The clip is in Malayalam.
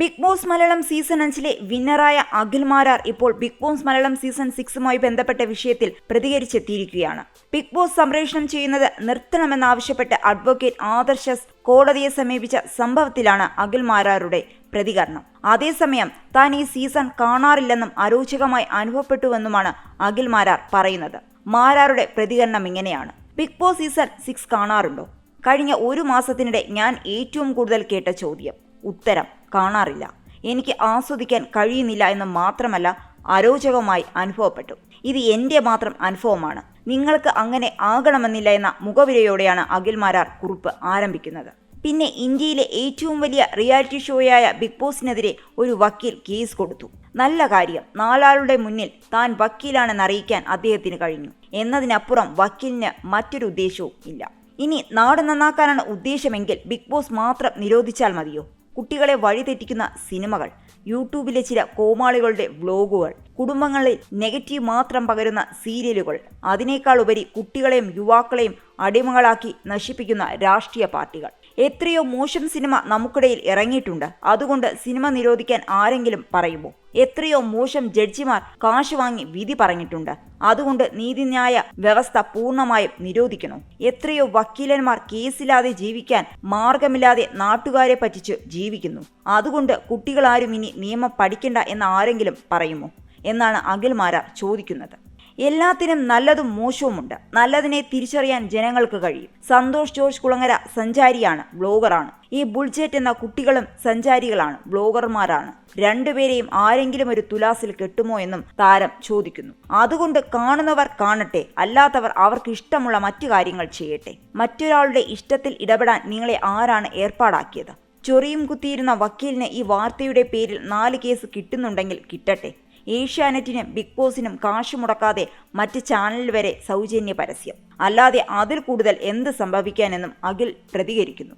ബിഗ് ബോസ് മലയാളം സീസൺ അഞ്ചിലെ വിന്നറായ അഖിൽ മാരാർ ഇപ്പോൾ ബിഗ് ബോസ് മലയാളം സീസൺ സിക്സുമായി ബന്ധപ്പെട്ട വിഷയത്തിൽ പ്രതികരിച്ചെത്തിയിരിക്കുകയാണ്. ബിഗ് ബോസ് സംപ്രേഷണം ചെയ്യുന്നത് നിർത്തണമെന്നാവശ്യപ്പെട്ട് അഡ്വക്കേറ്റ് ആദർശസ് കോടതിയെ സമീപിച്ച സംഭവത്തിലാണ് അഖിൽ മാരാറുടെ പ്രതികരണം. അതേസമയം താൻ ഈ സീസൺ കാണാറില്ലെന്നും അരോചകമായി അനുഭവപ്പെട്ടുവെന്നുമാണ് അഖിൽ മാരാർ പറയുന്നത്. മാരാറുടെ പ്രതികരണം ഇങ്ങനെയാണ്. ബിഗ് ബോസ് സീസൺ സിക്സ് കാണാറുണ്ടോ? കഴിഞ്ഞ ഒരു മാസത്തിനിടെ ഞാൻ ഏറ്റവും കൂടുതൽ കേട്ട ചോദ്യം. ഉത്തരം കാണാറില്ല. എനിക്ക് ആസ്വദിക്കാൻ കഴിയുന്നില്ല എന്ന് മാത്രമല്ല അരോചകമായി അനുഭവപ്പെട്ടു. ഇത് എന്റെ മാത്രം അനുഭവമാണ്. നിങ്ങൾക്ക് അങ്ങനെ ആകണമെന്നില്ല എന്ന മുഖവിലയോടെയാണ് അഖിൽ മാരാർ കുറിപ്പ് ആരംഭിക്കുന്നത്. പിന്നെ ഇന്ത്യയിലെ ഏറ്റവും വലിയ റിയാലിറ്റി ഷോയായ ബിഗ് ബോസിനെതിരെ ഒരു വക്കീൽ കേസ് കൊടുത്തു. നല്ല കാര്യം നാലാളുടെ മുന്നിൽ താൻ വക്കീലാണെന്ന് അറിയിക്കാൻ അദ്ദേഹത്തിന് കഴിഞ്ഞു. എന്നതിനപ്പുറം വക്കീലിന് മറ്റൊരു ഉദ്ദേശവും ഇല്ല. ഇനി നാട് നന്നാക്കാനാണ് ഉദ്ദേശമെങ്കിൽ ബിഗ് ബോസ് മാത്രം നിരോധിച്ചാൽ മതിയോ? കുട്ടികളെ വഴിതെറ്റിക്കുന്ന സിനിമകൾ. യൂട്യൂബിലെ ചില കോമാളികളുടെ വ്ലോഗുകൾ. കുടുംബങ്ങളിൽ നെഗറ്റീവ് മാത്രം പകരുന്ന സീരിയലുകൾ. അതിനേക്കാൾ ഉപരി കുട്ടികളെയും യുവാക്കളെയും അടിമകളാക്കി നശിപ്പിക്കുന്ന രാഷ്ട്രീയ പാർട്ടികൾ. എത്രയോ മോശം സിനിമ നമുക്കിടയിൽ ഇറങ്ങിയിട്ടുണ്ട്. അതുകൊണ്ട് സിനിമ നിരോധിക്കാൻ ആരെങ്കിലും പറയുമോ? എത്രയോ മോശം ജഡ്ജിമാർ കാശ് വാങ്ങി വിധി പറഞ്ഞിട്ടുണ്ട്. അതുകൊണ്ട് നീതിന്യായ വ്യവസ്ഥ പൂർണമായും നിരോധിക്കണം? എത്രയോ വക്കീലന്മാർ കേസില്ലാതെ ജീവിക്കാൻ മാർഗമില്ലാതെ നാട്ടുകാരെ പറ്റിച്ച് ജീവിക്കുന്നു. അതുകൊണ്ട് കുട്ടികളാരും ഇനി നിയമം പഠിക്കണ്ട എന്ന് ആരെങ്കിലും പറയുമോ? എന്നാണ് അഖിൽമാരാർ ചോദിക്കുന്നത്. എല്ലാത്തിനും നല്ലതും മോശവുമുണ്ട്. നല്ലതിനെ തിരിച്ചറിയാൻ ജനങ്ങൾക്ക് കഴിയും. സന്തോഷ് ജോർജ് കുളങ്ങര സഞ്ചാരിയാണ് ബ്ലോഗറാണ്. ഈ ബുൾജെറ്റ് എന്ന കുട്ടികളും സഞ്ചാരികളാണ് ബ്ലോഗർമാരാണ്. രണ്ടുപേരെയും ആരെങ്കിലും ഒരു തുലാസിൽ കെട്ടുമോ എന്നും താരം ചോദിക്കുന്നു. അതുകൊണ്ട് കാണുന്നവർ കാണട്ടെ അല്ലാത്തവർ അവർക്ക് ഇഷ്ടമുള്ള മറ്റു കാര്യങ്ങൾ ചെയ്യട്ടെ. മറ്റൊരാളുടെ ഇഷ്ടത്തിൽ ഇടപെടാൻ നിങ്ങളെ ആരാണ് ഏർപ്പാടാക്കിയത്? ചൊറിയും കുത്തിയിരുന്ന വക്കീലിന് ഈ വാർത്തയുടെ പേരിൽ നാല് കേസ് കിട്ടുന്നുണ്ടെങ്കിൽ കിട്ടട്ടെ. ഏഷ്യാനെറ്റിനും ബിഗ് ബോസിനും കാശ് മുടക്കാതെ മറ്റ് ചാനൽ വരെ സൗജന്യ പരസ്യം. അല്ലാതെ അതിൽ കൂടുതൽ എന്ത് സംഭവിക്കാനെന്നും അഖിൽ പ്രതികരിക്കുന്നു.